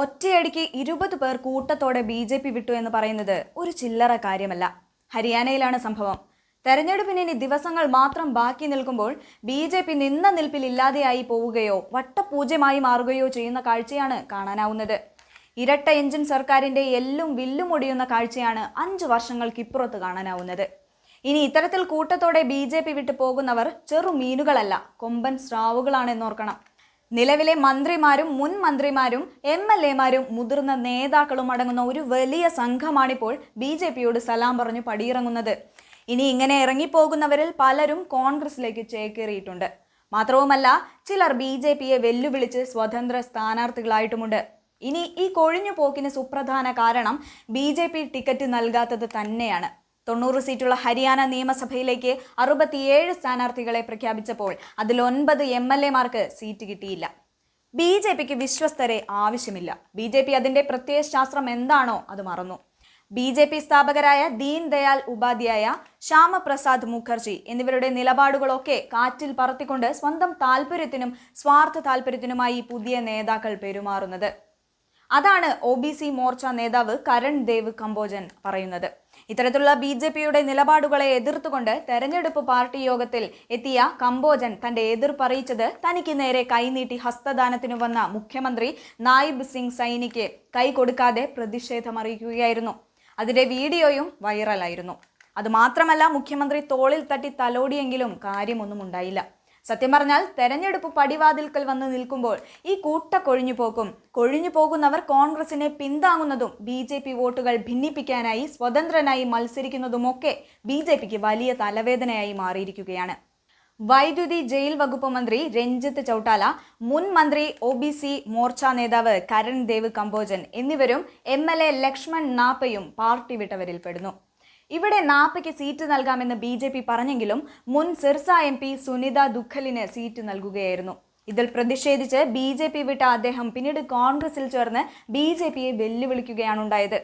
ഒറ്റയടിക്ക് ഇരുപത് പേർ കൂട്ടത്തോടെ ബി ജെ പി വിട്ടു എന്ന് പറയുന്നത് ഒരു ചില്ലറ കാര്യമല്ല. ഹരിയാനയിലാണ് സംഭവം. തെരഞ്ഞെടുപ്പിന് ഇനി ദിവസങ്ങൾ മാത്രം ബാക്കി നിൽക്കുമ്പോൾ ബി ജെ പി നിന്ന നിൽപ്പിൽ ഇല്ലാതെയായി പോവുകയോ വട്ടപൂജ്യമായി മാറുകയോ ചെയ്യുന്ന കാഴ്ചയാണ് കാണാനാവുന്നത്. ഇരട്ട എഞ്ചിൻ സർക്കാരിന്റെ എല്ലും വില്ലും ഒടിയുന്ന കാഴ്ചയാണ് അഞ്ചു വർഷങ്ങൾക്കിപ്പുറത്ത് കാണാനാവുന്നത്. ഇനി ഇത്തരത്തിൽ കൂട്ടത്തോടെ ബി ജെ പി വിട്ടു പോകുന്നവർ ചെറു മീനുകളല്ല കൊമ്പൻ സ്രാവുകളാണെന്നോർക്കണം. നിലവിലെ മന്ത്രിമാരും മുൻ മന്ത്രിമാരും എം എൽ എമാരും മുതിർന്ന നേതാക്കളും അടങ്ങുന്ന ഒരു വലിയ സംഘമാണിപ്പോൾ ബി ജെ പിയോട് സലാം പറഞ്ഞു പടിയിറങ്ങുന്നത്. ഇനി ഇങ്ങനെ ഇറങ്ങിപ്പോകുന്നവരിൽ പലരും കോൺഗ്രസിലേക്ക് ചേക്കേറിയിട്ടുണ്ട്. മാത്രവുമല്ല ചിലർ ബി ജെ പിയെ വെല്ലുവിളിച്ച് സ്വതന്ത്ര സ്ഥാനാർത്ഥികളായിട്ടുമുണ്ട്. ഇനി ഈ കൊഴിഞ്ഞു പോക്കിന് സുപ്രധാന കാരണം ബി ജെ പി ടിക്കറ്റ് നൽകാത്തത് തന്നെയാണ്. തൊണ്ണൂറ് സീറ്റുള്ള ഹരിയാന നിയമസഭയിലേക്ക് അറുപത്തിയേഴ് സ്ഥാനാർത്ഥികളെ പ്രഖ്യാപിച്ചപ്പോൾ അതിൽ ഒൻപത് എം എൽ എമാർക്ക് സീറ്റ് കിട്ടിയില്ല. ബി ജെ പിക്ക് വിശ്വസ്തരെ ആവശ്യമില്ല. ബി ജെ പി അതിന്റെ പ്രത്യയശാസ്ത്രം എന്താണോ അത് മറന്നു. ബി ജെ പി സ്ഥാപകരായ ദീൻ ദയാൽ ഉപാധ്യായ ശ്യാമപ്രസാദ് മുഖർജി എന്നിവരുടെ നിലപാടുകളൊക്കെ കാറ്റിൽ പറത്തിക്കൊണ്ട് സ്വന്തം താല്പര്യത്തിനും സ്വാർത്ഥ താല്പര്യത്തിനുമായി പുതിയ നേതാക്കൾ പെരുമാറുന്നത്. അതാണ് ഒ ബി സി മോർച്ച നേതാവ് കരൺ ദേവ് കമ്പോജൻ പറയുന്നത്. ഇത്തരത്തിലുള്ള ബി ജെ പിയുടെ നിലപാടുകളെ എതിർത്തുകൊണ്ട് തെരഞ്ഞെടുപ്പ് പാർട്ടി യോഗത്തിൽ എത്തിയ കമ്പോജൻ തന്റെ എതിർപ്പ് അറിയിച്ചത് തനിക്ക് നേരെ കൈനീട്ടി ഹസ്തദാനത്തിനു വന്ന മുഖ്യമന്ത്രി നായിബ് സിംഗ് സൈനിക്ക് കൈ കൊടുക്കാതെ പ്രതിഷേധമറിയിക്കുകയായിരുന്നു. അതിന്റെ വീഡിയോയും വൈറലായിരുന്നു. അതുമാത്രമല്ല മുഖ്യമന്ത്രി തോളിൽ തട്ടി തലോടിയെങ്കിലും കാര്യമൊന്നും ഉണ്ടായില്ല. സത്യം പറഞ്ഞാൽ തെരഞ്ഞെടുപ്പ് പടിവാതിൽക്കൽ വന്ന് നിൽക്കുമ്പോൾ ഈ കൂട്ട കൊഴിഞ്ഞു പോകും കൊഴിഞ്ഞു പോകുന്നവർ കോൺഗ്രസിനെ പിന്താങ്ങുന്നതും ബി ജെ പി വോട്ടുകൾ ഭിന്നിപ്പിക്കാനായി സ്വതന്ത്രനായി മത്സരിക്കുന്നതുമൊക്കെ ബി ജെ പിക്ക് വലിയ തലവേദനയായി മാറിയിരിക്കുകയാണ്. വൈദ്യുതി ജയിൽ വകുപ്പ് മന്ത്രി രഞ്ജിത്ത് ചൌട്ടാല മുൻ മന്ത്രി ഒ ബി സി മോർച്ച നേതാവ് കരൺ ദേവ് കമ്പോജൻ എന്നിവരും എം എൽ എ ലക്ഷ്മൺ നാപ്പയും പാർട്ടി വിട്ടവരിൽ പെടുന്നു ഇവിടെ നാപ്പയ്ക്ക് സീറ്റ് നൽകാമെന്ന് ബി ജെ പി പറഞ്ഞെങ്കിലും മുൻ സിർസ എം പി സുനിത ദുഖലിന് സീറ്റ് നൽകുകയായിരുന്നു. ഇതിൽ പ്രതിഷേധിച്ച് ബി ജെ പി വിട്ട അദ്ദേഹം പിന്നീട് കോൺഗ്രസിൽ ചേർന്ന് ബി ജെ പിയെ വെല്ലുവിളിക്കുകയാണുണ്ടായത്.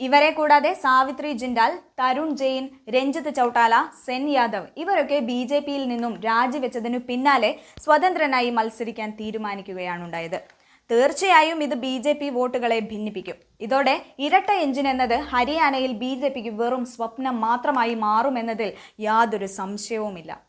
ഇവരെ കൂടാതെ സാവിത്രി ജിൻഡാൽ തരുൺ ജെയിൻ രഞ്ജിത്ത് ചൌട്ടാല സെൻ യാദവ് ഇവരൊക്കെ ബി ജെ പിയിൽ നിന്നും രാജിവെച്ചതിനു പിന്നാലെ സ്വതന്ത്രനായി മത്സരിക്കാൻ തീരുമാനിക്കുകയാണുണ്ടായത്. തീർച്ചയായും ഇത് ബി ജെ പി വോട്ടുകളെ ഭിന്നിപ്പിക്കും. ഇതോടെ ഇരട്ട എഞ്ചിൻ എന്നത് ഹരിയാനയിൽ ബി ജെ പിക്ക് വെറും സ്വപ്നം മാത്രമായി മാറുമെന്നതിൽ യാതൊരു സംശയവുമില്ല.